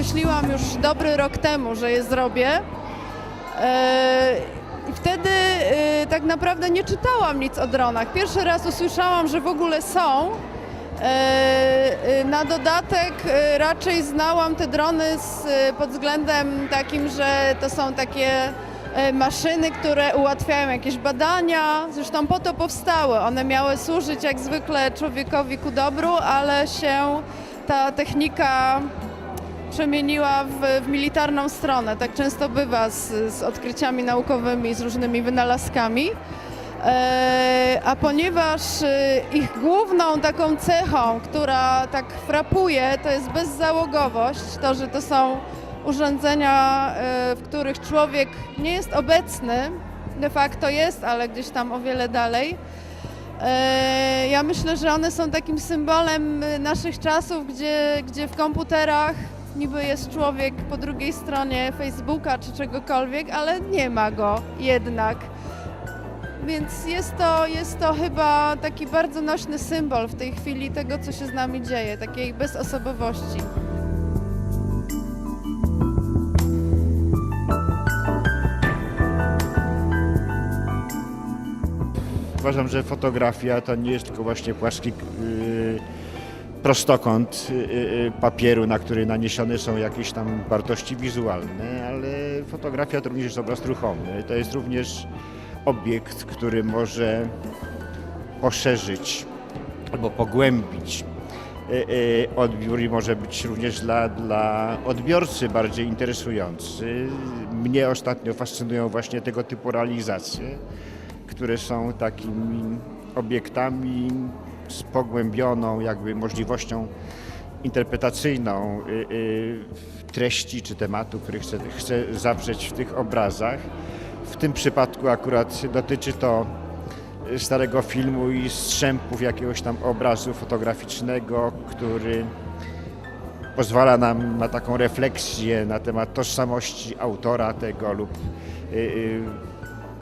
wymyśliłam już dobry rok temu, że je zrobię. E, I wtedy e, tak naprawdę nie czytałam nic o dronach. Pierwszy raz usłyszałam, że w ogóle są. E, Na dodatek raczej znałam te drony z, pod względem takim, że to są takie maszyny, które ułatwiają jakieś badania. Zresztą po to powstały. One miały służyć jak zwykle człowiekowi ku dobru, ale się ta technika przemieniła w, w militarną stronę. Tak często bywa z, z odkryciami naukowymi, z różnymi wynalazkami. E, a ponieważ e, ich główną taką cechą, która tak frapuje, to jest bezzałogowość, to, że to są urządzenia, e, w których człowiek nie jest obecny, de facto jest, ale gdzieś tam o wiele dalej. Ja myślę, że one są takim symbolem naszych czasów, gdzie, gdzie w komputerach niby jest człowiek po drugiej stronie Facebooka czy czegokolwiek, ale nie ma go jednak. Więc jest to, jest to chyba taki bardzo nośny symbol w tej chwili tego, co się z nami dzieje, takiej bezosobowości. Uważam, że fotografia to nie jest tylko właśnie płaski yy, prostokąt yy, yy, papieru, na który naniesione są jakieś tam wartości wizualne, ale fotografia to również jest obraz ruchomy. To jest również obiekt, który może poszerzyć albo pogłębić odbiór i może być również dla, dla odbiorcy bardziej interesujący. Mnie ostatnio fascynują właśnie tego typu realizacje które są takimi obiektami z pogłębioną jakby możliwością interpretacyjną y, y, treści czy tematu, który chcę, chcę zawrzeć w tych obrazach. W tym przypadku akurat dotyczy to starego filmu i strzępów jakiegoś tam obrazu fotograficznego, który pozwala nam na taką refleksję na temat tożsamości autora tego lub y,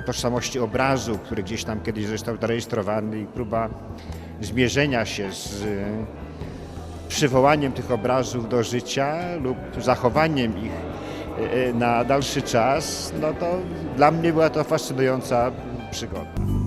tożsamości obrazu, który gdzieś tam kiedyś został zarejestrowany i próba zmierzenia się z y, przywołaniem tych obrazów do życia lub zachowaniem ich y, y, na dalszy czas, no to dla mnie była to fascynująca przygoda.